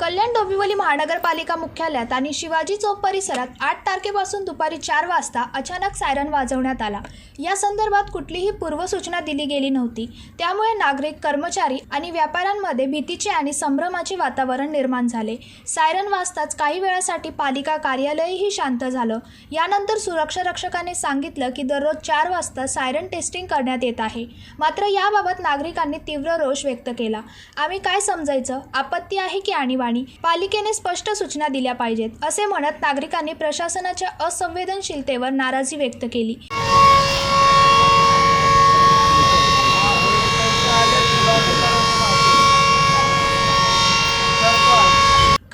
कल्याण डोंबिवली महानगरपालिका मुख्यालयात आणि शिवाजी चौक परिसरात आठ तारखेपासून दुपारी चार वाजता अचानक सायरन वाजवण्यात आला. या संदर्भात कुठलीही पूर्वसूचना दिली गेली नव्हती. त्यामुळे नागरिक कर्मचारी आणि व्यापाऱ्यांमध्ये भीतीचे आणि संभ्रमाचे वातावरण निर्माण झाले. सायरन वाजताच काही वेळासाठी पालिका कार्यालयही शांत झालं. यानंतर सुरक्षा रक्षकाने सांगितलं की दररोज चार वाजता सायरन टेस्टिंग करण्यात येत आहे. मात्र याबाबत नागरिकांनी तीव्र रोष व्यक्त केला. आम्ही काय समजायचं? आपत्ती आहे की आणीबाणी? पालिकेने स्पष्ट सूचना दिल्या पाहिजेत असे म्हणत नागरिकांनी प्रशासनाच्या असंवेदनशीलतेवर नाराजी व्यक्त केली.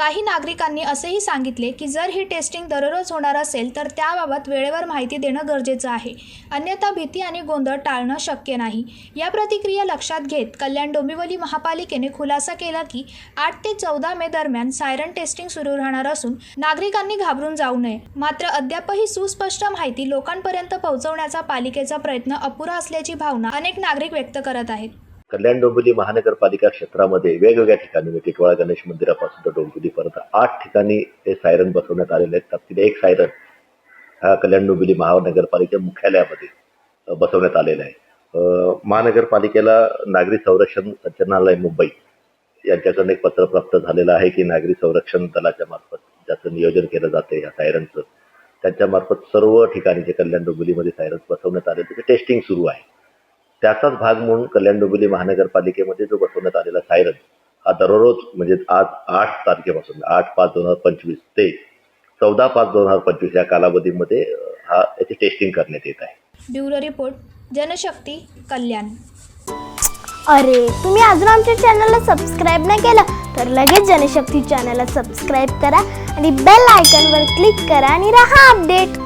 काही नागरिकांनी असेही सांगितले की जर ही टेस्टिंग दररोज होणार असेल तर त्याबाबत वेळेवर माहिती देणं गरजेचं आहे. अन्यथा भीती आणि गोंधळ टाळणं शक्य नाही. या प्रतिक्रिया लक्षात घेत कल्याण डोंबिवली महापालिकेने खुलासा केला की आठ ते चौदा मे दरम्यान सायरन टेस्टिंग सुरू राहणार असून नागरिकांनी घाबरून जाऊ नये. मात्र अद्यापही सुस्पष्ट माहिती लोकांपर्यंत पोहोचवण्याचा पालिकेचा प्रयत्न अपुरा असल्याची भावना अनेक नागरिक व्यक्त करत आहेत. कल्याण डोंबिवली महानगरपालिका क्षेत्रामध्ये वेगवेगळ्या ठिकाणी म्हणजे टिटवाळा गणेश मंदिरापासून तर डोंबिवलीपर्यंत आठ ठिकाणी हे सायरन बसवण्यात आलेले आहेत. त्यातील एक सायरन हा कल्याण डोंबिवली महानगरपालिका मुख्यालयामध्ये बसवण्यात आलेला आहे. महानगरपालिकेला नागरी संरक्षण संचालनालय मुंबई यांच्याकडून एक पत्र प्राप्त झालेलं आहे की नागरी संरक्षण दलाच्या मार्फत ज्याचं नियोजन केलं जाते या सायरनचं त्यांच्यामार्फत सर्व ठिकाणी जे कल्याण डोंबिवलीमध्ये सायरन बसवण्यात आले त्याचे टेस्टिंग सुरू आहे. त्याचाच भाग म्हणून कल्याण डोंबिवली महानगरपालिकेमध्ये जो बसवण्यात आलेला सायरन हा दररोज म्हणजे आज आठ तारखेपासून आठ पाच दोन हजार पंचवीस ते चौदा पाच दोन हजार पंचवीस या कालावधीमध्ये हा याची टेस्टिंग करण्यात येत आहे. Bureau report Janshakti Kalyan. अरे तुम्ही अजून आमच्या चॅनलला सबस्क्राईब नाही केलं तर लगेच जनशक्ती चॅनलला सबस्क्राईब करा आणि बेल आयकॉनवर क्लिक करा आणि रहा अपडेट